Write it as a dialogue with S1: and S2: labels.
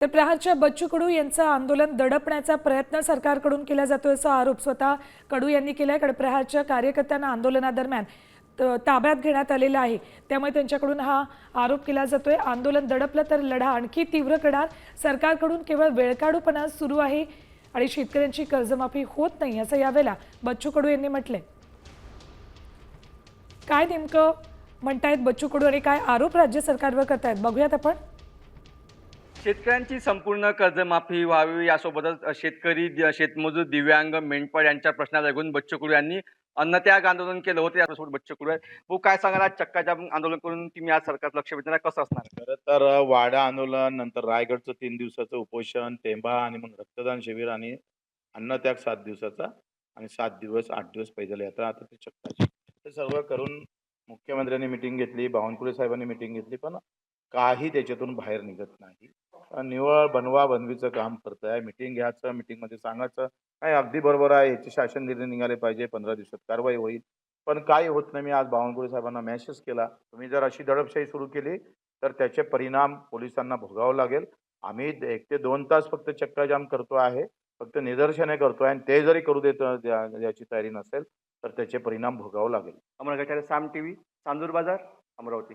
S1: तर प्रहारच्या बच्चू कडू यांचं आंदोलन दडपण्याचा प्रयत्न सरकारकडून केला जातोय असा आरोप स्वतः कडू यांनी केलाय. कारण प्रहारच्या कार्यकर्त्यांना आंदोलनादरम्यान ताब्यात घेण्यात आलेला आहे. त्यामुळे त्यांच्याकडून हा आरोप केला जातोय. आंदोलन दडपलं तर लढा आणखी तीव्र करणार. सरकारकडून केवळ वेळकाढूपणा सुरू आहे आणि शेतकऱ्यांची कर्जमाफी होत नाही असं यावेळेला बच्चू कडू यांनी म्हटलंय. काय नेमकं म्हणतायत बच्चू कडू आणि काय आरोप राज्य सरकारवर करतायत? बघूयात आपण.
S2: शेतकऱ्यांची संपूर्ण कर्जमाफी व्हावी यासोबतच शेतकरी दि- शेतमजूर दिव्यांग मेंढपाळ यांच्या प्रश्नाला ऐकून बच्चू कडू यांनी अन्नत्याग आंदोलन केलं होतं. यासोबत बच्चू कडू आहेत भाऊ काय सांगाल? आज चक्काजाम आंदोलन करून तुम्ही आज सरकार लक्ष वेधणार कसं असणार?
S3: खरं तर वाडा आंदोलन नंतर रायगडचं तीन दिवसाचं उपोषण टेंबा आणि मग रक्तदान शिबिर आणि अन्नत्याग सात दिवसाचा आणि सात दिवस आठ दिवस पैदल यात्रा. आता ते चक्काची हे सर्व करून मुख्यमंत्र्यांनी मिटिंग घेतली बावनकुळे साहेबांनी मिटिंग घेतली पण काही त्याच्यातून बाहेर निघत नाही. निवळ निव्वळ बनवा बनवीचं काम करत आहे मिटिंग घ्यायचं मिटिंगमध्ये सांगायचं काय अगदी बरोबर आहे. याचे शासन निर्णय निघाले पाहिजे. पंधरा दिवसात कारवाई होईल. पण काही होत नाही. मी आज बावनकुळे साहेबांना मेसेज केला. तुम्ही जर अशी दडपशाही सुरू केली तर त्याचे परिणाम पोलिसांना भोगावं लागेल. आम्ही एक ते दोन तास फक्त चक्काजाम करतो आहे. फक्त निदर्शने करतो आहे आणि ते जरी करू देत याची तयारी नसेल तर त्याचे परिणाम भोगावं लागेल.
S2: Amravati Saam T V Chandur Bazar Amravati.